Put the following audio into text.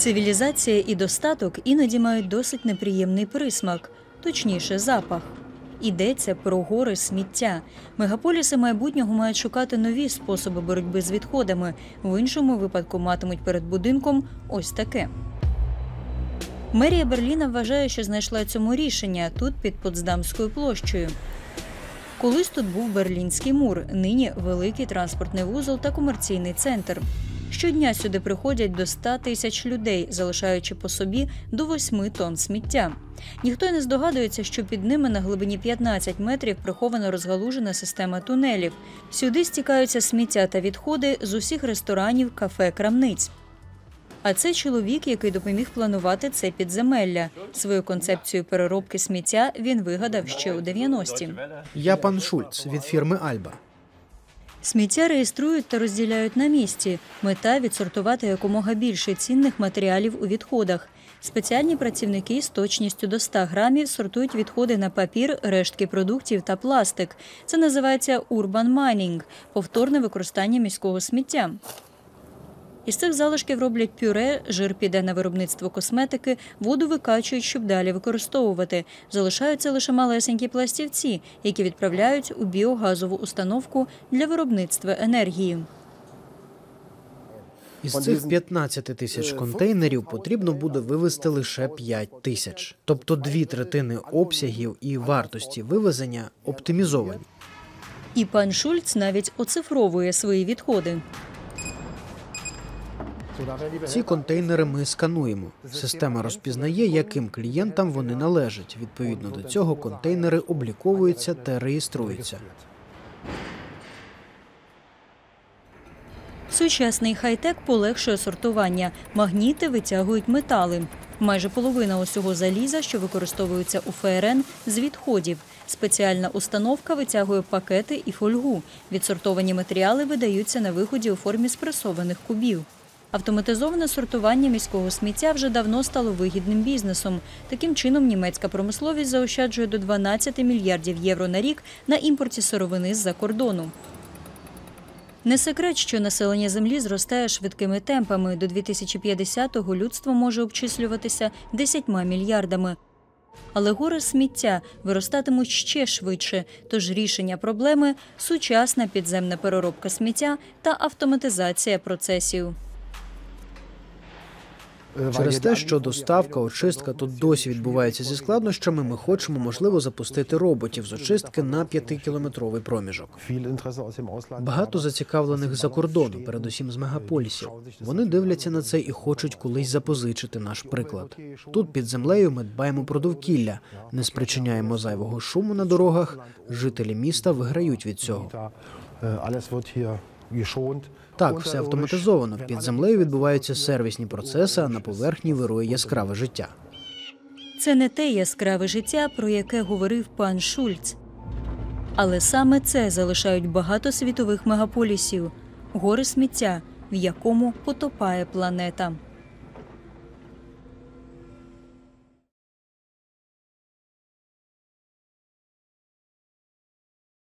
Цивілізація і достаток іноді мають досить неприємний присмак, точніше, запах. Йдеться про гори сміття. Мегаполіси майбутнього мають шукати нові способи боротьби з відходами. В іншому випадку матимуть перед будинком ось таке. Мерія Берліна вважає, що знайшла цьому рішення тут під Потсдамською площею. Колись тут був Берлінський мур, нині великий транспортний вузол та комерційний центр. Щодня сюди приходять до 100 тисяч людей, залишаючи по собі до 8 тонн сміття. Ніхто й не здогадується, що під ними на глибині 15 метрів прихована розгалужена система тунелів. Сюди стікаються сміття та відходи з усіх ресторанів, кафе, крамниць. А це чоловік, який допоміг планувати це підземелля. Свою концепцію переробки сміття він вигадав ще у 90-ті. Я пан Шульц від фірми Альба. Сміття реєструють та розділяють на місці. Мета відсортувати якомога більше цінних матеріалів у відходах. Спеціальні працівники з точністю до 100 грамів сортують відходи на папір, рештки продуктів та пластик. Це називається урбан майнінг – повторне використання міського сміття. Із цих залишків роблять пюре, жир піде на виробництво косметики, воду викачують, щоб далі використовувати. Залишаються лише малесенькі пластівці, які відправляють у біогазову установку для виробництва енергії. Із цих 15 тисяч контейнерів потрібно буде вивезти лише 5 тисяч. Тобто дві третини обсягів і вартості вивезення оптимізовані. І пан Шульц навіть оцифровує свої відходи. Ці контейнери ми скануємо. Система розпізнає, яким клієнтам вони належать. Відповідно до цього контейнери обліковуються та реєструються. Сучасний хай-тек полегшує сортування. Магніти витягують метали. Майже половина усього заліза, що використовується у ФРН, з відходів. Спеціальна установка витягує пакети і фольгу. Відсортовані матеріали видаються на виході у формі спресованих кубів. Автоматизоване сортування міського сміття вже давно стало вигідним бізнесом. Таким чином, німецька промисловість заощаджує до 12 мільярдів євро на рік на імпорті сировини з-за кордону. Не секрет, що населення землі зростає швидкими темпами. До 2050-го людство може обчислюватися 10 мільярдами. Але гори сміття виростатимуть ще швидше. Тож рішення проблеми сучасна підземна переробка сміття та автоматизація процесів. Через те, що доставка, очистка тут досі відбувається зі складнощами, ми хочемо, можливо, запустити роботів з очистки на п'ятикілометровий проміжок. Багато зацікавлених за кордону, передусім з мегаполісів. Вони дивляться на це і хочуть колись запозичити наш приклад. Тут під землею ми дбаємо про довкілля, не спричиняємо зайвого шуму на дорогах. Жителі міста виграють від цього. Так, все автоматизовано. Під землею відбуваються сервісні процеси, а на поверхні вирує яскраве життя. Це не те яскраве життя, про яке говорив пан Шульц. Але саме це залишають багато світових мегаполісів гори сміття, в якому потопає планета.